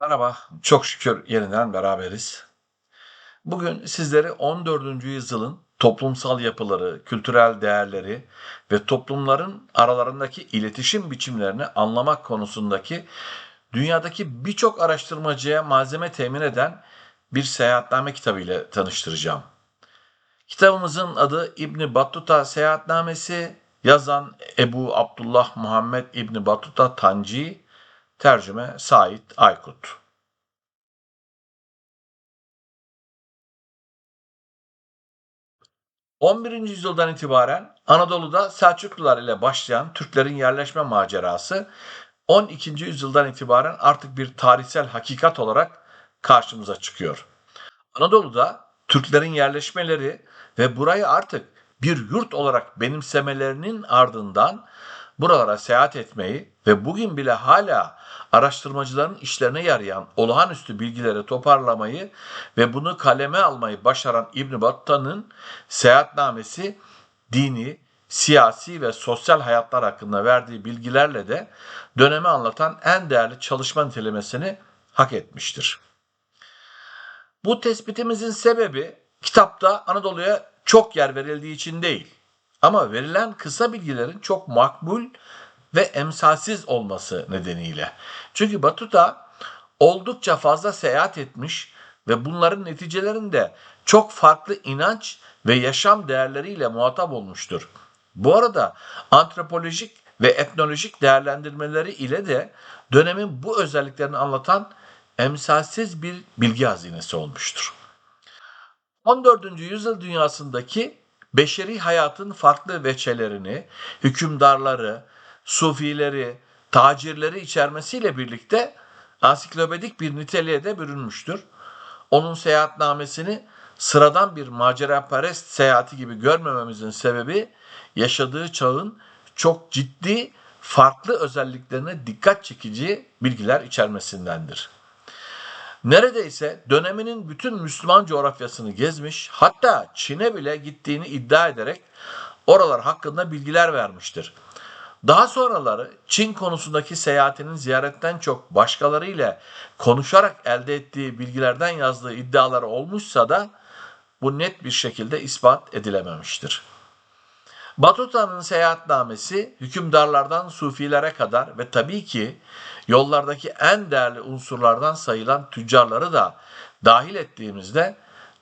Merhaba, çok şükür yeniden beraberiz. Bugün sizlere 14. yüzyılın toplumsal yapıları, kültürel değerleri ve toplumların aralarındaki iletişim biçimlerini anlamak konusundaki dünyadaki birçok araştırmacıya malzeme temin eden bir seyahatname kitabı ile tanıştıracağım. Kitabımızın adı İbni Battuta Seyahatnamesi, yazan Ebu Abdullah Muhammed İbni Battuta Tanci, tercüme Sait Aykut. ...11. yüzyıldan itibaren Anadolu'da Selçuklular ile başlayan Türklerin yerleşme macerası... ...12. yüzyıldan itibaren artık bir tarihsel hakikat olarak karşımıza çıkıyor. Anadolu'da Türklerin yerleşmeleri ve burayı artık bir yurt olarak benimsemelerinin ardından buralara seyahat etmeyi ve bugün bile hala araştırmacıların işlerine yarayan olağanüstü bilgileri toparlamayı ve bunu kaleme almayı başaran İbn Battah'ın seyahatnamesi dini, siyasi ve sosyal hayatlar hakkında verdiği bilgilerle de dönemi anlatan en değerli çalışma nitelemesini hak etmiştir. Bu tespitimizin sebebi kitapta Anadolu'ya çok yer verildiği için değil. Ama verilen kısa bilgilerin çok makbul ve emsalsiz olması nedeniyle. Çünkü Batuta oldukça fazla seyahat etmiş ve bunların neticelerinde çok farklı inanç ve yaşam değerleriyle muhatap olmuştur. Bu arada antropolojik ve etnolojik değerlendirmeleri ile de dönemin bu özelliklerini anlatan emsalsiz bir bilgi hazinesi olmuştur. 14. yüzyıl dünyasındaki beşeri hayatın farklı veçelerini, hükümdarları, sufileri, tacirleri içermesiyle birlikte ansiklopedik bir niteliğe de bürünmüştür. Onun seyahatnamesini sıradan bir maceraperest seyahati gibi görmememizin sebebi yaşadığı çağın çok ciddi farklı özelliklerine dikkat çekici bilgiler içermesindendir. Neredeyse döneminin bütün Müslüman coğrafyasını gezmiş, hatta Çin'e bile gittiğini iddia ederek oralar hakkında bilgiler vermiştir. Daha sonraları Çin konusundaki seyahatinin ziyaretten çok başkalarıyla konuşarak elde ettiği bilgilerden yazdığı iddiaları olmuşsa da bu net bir şekilde ispat edilememiştir. Batuta'nın seyahatnamesi hükümdarlardan sufilere kadar ve tabii ki yollardaki en değerli unsurlardan sayılan tüccarları da dahil ettiğimizde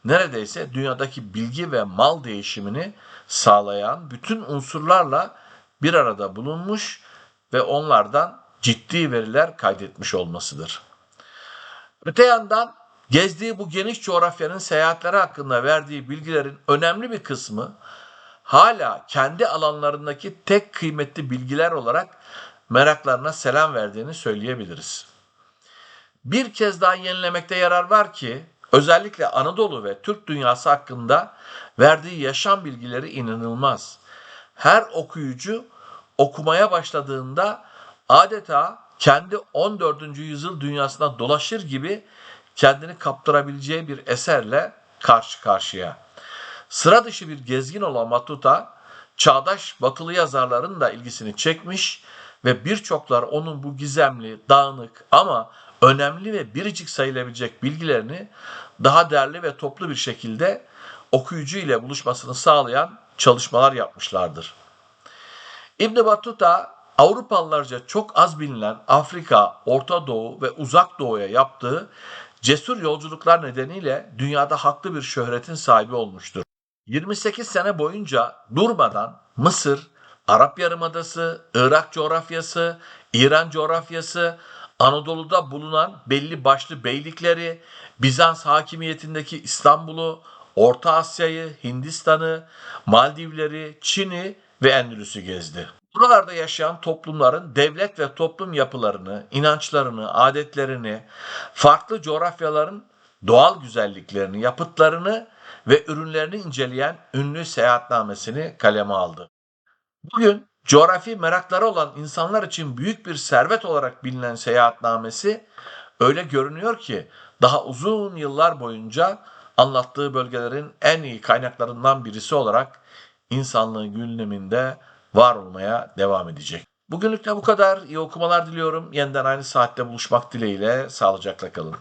neredeyse dünyadaki bilgi ve mal değişimini sağlayan bütün unsurlarla bir arada bulunmuş ve onlardan ciddi veriler kaydetmiş olmasıdır. Öte yandan gezdiği bu geniş coğrafyanın seyahatleri hakkında verdiği bilgilerin önemli bir kısmı hala kendi alanlarındaki tek kıymetli bilgiler olarak meraklarına selam verdiğini söyleyebiliriz. Bir kez daha yenilemekte yarar var ki özellikle Anadolu ve Türk dünyası hakkında verdiği yaşam bilgileri inanılmaz. Her okuyucu okumaya başladığında adeta kendi 14. yüzyıl dünyasına dolaşır gibi kendini kaptırabileceği bir eserle karşı karşıya. Sıra dışı bir gezgin olan Matuta, çağdaş batılı yazarların da ilgisini çekmiş ve birçoklar onun bu gizemli, dağınık ama önemli ve biricik sayılabilecek bilgilerini daha değerli ve toplu bir şekilde okuyucu ile buluşmasını sağlayan çalışmalar yapmışlardır. İbn Battuta Avrupalılarca çok az bilinen Afrika, Orta Doğu ve Uzak Doğu'ya yaptığı cesur yolculuklar nedeniyle dünyada haklı bir şöhretin sahibi olmuştur. 28 sene boyunca durmadan Mısır, Arap Yarımadası, Irak coğrafyası, İran coğrafyası, Anadolu'da bulunan belli başlı beylikleri, Bizans hakimiyetindeki İstanbul'u, Orta Asya'yı, Hindistan'ı, Maldivleri, Çin'i ve Endülüs'ü gezdi. Buralarda yaşayan toplumların devlet ve toplum yapılarını, inançlarını, adetlerini, farklı coğrafyaların doğal güzelliklerini, yapıtlarını ve ürünlerini inceleyen ünlü seyahatnamesini kaleme aldı. Bugün coğrafi merakları olan insanlar için büyük bir servet olarak bilinen seyahatnamesi öyle görünüyor ki daha uzun yıllar boyunca anlattığı bölgelerin en iyi kaynaklarından birisi olarak insanlığın gündeminde var olmaya devam edecek. Bugünlük de bu kadar. İyi okumalar diliyorum. Yeniden aynı saatte buluşmak dileğiyle. Sağlıcakla kalın.